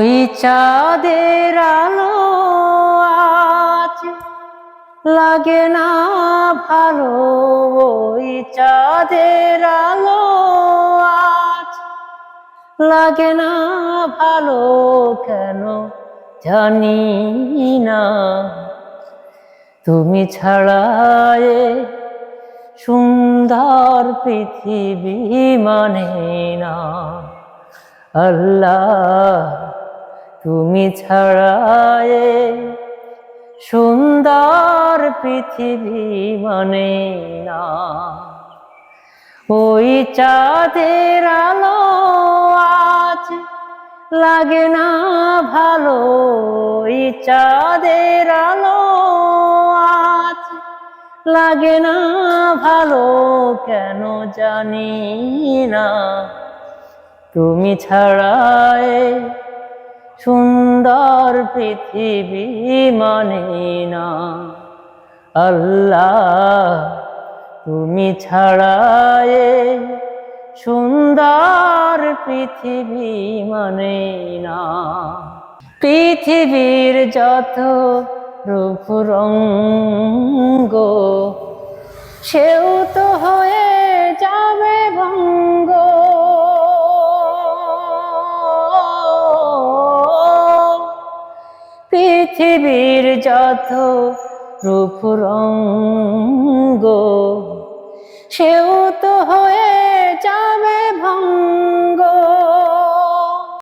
ওই চাঁদের আলো আজ লাগে না ভালো, ওই চাঁদের আলো আজ লাগে না ভালো, কেন জানি না। তুমি ছাড়ায় সুন্দর পৃথিবী মানে না। আল্লাহ তুমি ছাড়ায় সুন্দর পৃথিবী মানে না। ওই চাঁদের আলো আজ লাগে না ভালো। ওই চাঁদের আলো আজ লাগে না ভালো, কেন জানি না। তুমি ছাড়ায় সুন্দর পৃথিবী মানে না। আল্লাহ, তুমি ছাড়ায় সুন্দর পৃথিবী মানে না। পৃথিবীর যত রূপ রঙ্গ, সেও পৃথিবীর যত রূপ রঙ্গ সেও তো হয়ে যাবে